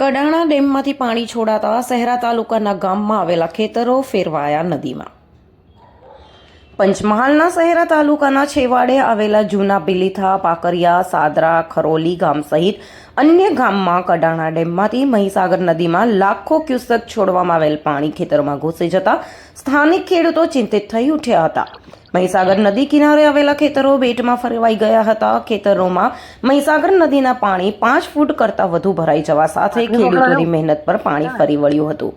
કડાણા ડેમમાંથી પાણી છોડાતા શહેરા તાલુકાના ગામમાં આવેલા ખેતરો ફેરવાયા નદીમાં. પંચમહાલના શહેરા તાલુકાના છેવાડે આવેલા જૂના બિલીથા, પાકરિયા, સાદરા, ખરોલી ગામ સહિત અન્ય ગામમાં કડાણા ડેમમાંથી મહીસાગર નદીમાં લાખો ક્યુસેક છોડવામાં આવેલ પાણી ખેતરોમાં ઘૂસી જતા સ્થાનિક ખેડૂતો ચિંતિત થઈ ઉઠ્યા હતા. મહીસાગર નદી કિનારે આવેલા ખેતરો બેટમાં ફરવાઈ ગયા હતા. ખેતરોમાં મહીસાગર નદીના પાણી પાંચ ફૂટ કરતાં વધુ ભરાઈ જવા સાથે ખેડૂતોની મહેનત પર પાણી ફરી વળ્યું હતું.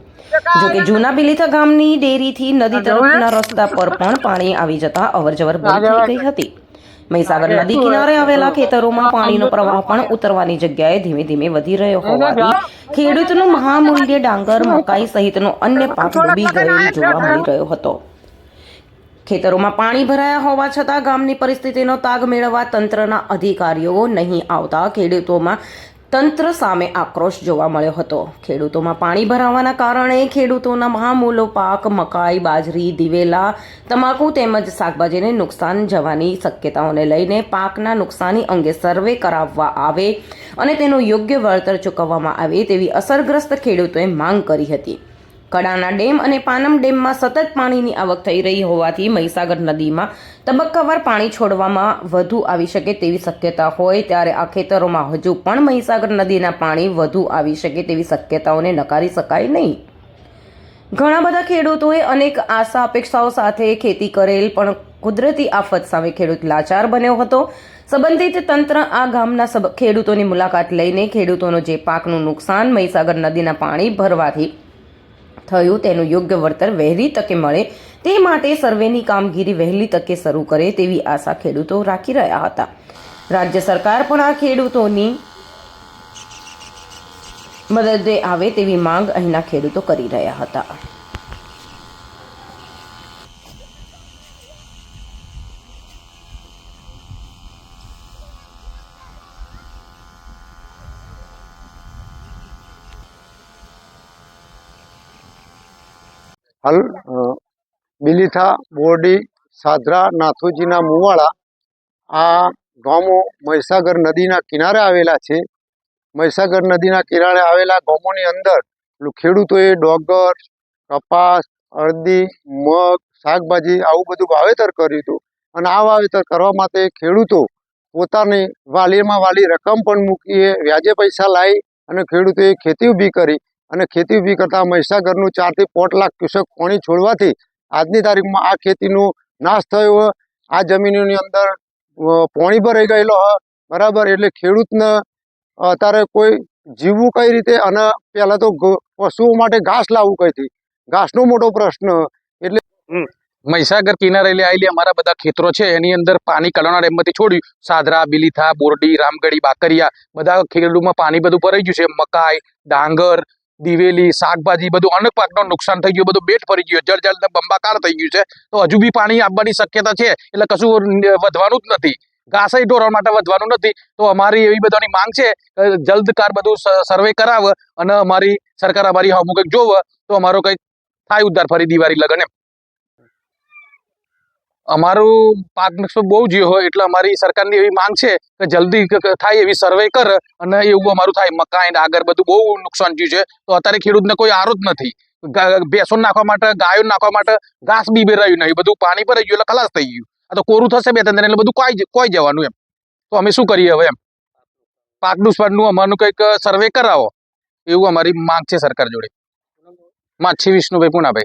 જોકે જૂના બિલીથા ગામની ડેરીથી નદી તરફના રસ્તા પર પણ પાણી આવી જતા અવરજવર બંધ થઈ ગઈ હતી. મહીસાગર નદી કિનારે આવેલા ખેતરોમાં પાણીનો પ્રવાહ પણ ઉતરવાની જગ્યાએ ધીમે ધીમે વધી રહ્યો હોવાથી ખેડૂતનું મહામૂલ્ય ડાંગર મકાઈ સહિતનો અન્ય પાક ડૂબી ગયેલ જોવા મળી રહ્યો હતો. ખેતરોમાં પાણી ભરાયા હોવા છતાં ગામની પરિસ્થિતિનો તાગ મેળવવા તંત્રના અધિકારીઓ નહીં આવતા ખેડૂતોમાં તંત્ર સામે આક્રોશ જોવા મળ્યો હતો. ખેડૂતોમાં પાણી ભરાવાના કારણે ખેડૂતોના મહામૂલો પાક, મકાઈ, બાજરી, દિવેલા, તમાકુ તેમજ શાકભાજીને નુકસાન જવાની શક્યતાઓને લઈને પાકના નુકસાની અંગે સર્વે કરાવવા આવે અને તેનું યોગ્ય વળતર ચૂકવવામાં આવે તેવી અસરગ્રસ્ત ખેડૂતોએ માંગ કરી હતી. કડાના ડેમ અને પાનમ ડેમમાં સતત પાણીની આવક થઈ રહી હોવાથી મહીસાગર નદીમાં તબક્કાવાર પાણી છોડવામાં વધુ આવી શકે તેવી શક્યતા હોય ત્યારે આ ખેતરોમાં હજુ પણ મહીસાગર નદીના પાણી વધુ આવી શકે તેવી શક્યતાઓને નકારી શકાય નહીં. ઘણા બધા ખેડૂતોએ અનેક આશા અપેક્ષાઓ સાથે ખેતી કરેલ પણ કુદરતી આફત સામે ખેડૂત લાચાર બન્યો હતો. સંબંધિત તંત્ર આ ગામના ખેડૂતોની મુલાકાત લઈને ખેડૂતોનો જે પાકનું નુકસાન મહીસાગર નદીના પાણી ભરવાથી થયું, તેનું યોગ્ય વળતર વહેલી તકે મળે, તે માટે સર્વેની કામગીરી વહેલી તકે શરૂ કરે તેવી આશા ખેડૂતો રાખી રહ્યા હતા. રાજ્ય સરકાર પણ આ ખેડૂતોની મદદે આવે તેવી માંગ અહીંના ખેડૂતો કરી રહ્યા હતા. હાલ બિલીથા, બોરડી સાદરા નાથુજીના મુવાડા, આ ગામો મહીસાગર નદીના કિનારે આવેલા છે. મહીસાગર નદીના કિનારે આવેલા ગામોની અંદર ખેડૂતોએ ડોગર, કપાસ અડદી મગ, શાકભાજી આવું બધું વાવેતર કર્યું હતું. અને આ વાવેતર કરવા માટે ખેડૂતો પોતાની વાલીમાં વાલી રકમ પણ મૂકીએ વ્યાજે પૈસા લાવી અને ખેડૂતોએ ખેતી ઊભી કરી. અને ખેતી ઊભી કરતા મહીસાગરનું ચારથી પાંચ લાખ ક્યુસેક પાણી છોડવાથી આજની તારીખમાં આ ખેતીનો નાશ થયો. હોય આ જમીનની અંદર પાણી ભરાઈ ગયેલો હોય બરાબર? એટલે ખેડૂતને અત્યારે કોઈ જીવવું કઈ રીતે? અને પહેલાં તો પશુઓ માટે ઘાસ લાવવું કઈથી ઘાસનો મોટો પ્રશ્ન. એટલે મહીસાગર કિનારે આવેલી અમારા બધા ખેતરો છે, એની અંદર પાણી કડાણા ડેમમાંથી છોડ્યું. સાદરા, બિલીથા, બોરડી, રામગઢી, બાકરિયા, બધા ખેડૂતમાં પાણી બધું ભરાઈ ગયું છે. મકાઈ, ડાંગર દિવેલી, શાકભાજી, બધું અનેક પાકનું નુકસાન થઈ ગયું, બધું બેટ ફરી ગયું, જળ જળ બંબાકાર થઈ ગયું છે. તો હજુ બી પાણી આવવાની શક્યતા છે, એટલે કશું વધવાનું જ નથી. ઘાસ ઢોરણ માટે વધવાનું નથી. તો અમારી એવી બધાની માંગ છે જલ્દ કાર બધું સર્વે કરાવે અને અમારી સરકાર અમારી અમુક જોવે, તો અમારો કંઈક થાય ઉદ્ધાર, ફરી દિવાળી લગન એમ. અમારું પાક નુકસાન બહુ જ હોય એટલે અમારી સરકારની એવી માંગ છે કે જલ્દી થાય એવી સર્વે કર અને એવું અમારું થાય. મકાઈ આગળ બધું બહુ નુકસાન થયું છે. તો અત્યારે ખેડૂતને કોઈ આરો જ નથી ભેંસો નાખવા માટે, ગાયો નાખવા માટે ઘાસ બી બેરાયું નહીં. બધું પાણી ભરાઈ ગયું એટલે ખલાસ થઈ ગયું. આ તો કોરું થશે બે ત્રણ એટલે બધું કોઈ કોઈ જવાનું એમ. તો અમે શું કરીએ હવે એમ? પાક નુકસાનનું અમારું કંઈક સર્વે કરાવો. એવું અમારી માંગ છે સરકાર જોડે. માછી વિષ્ણુભાઈ પુનાભાઈ.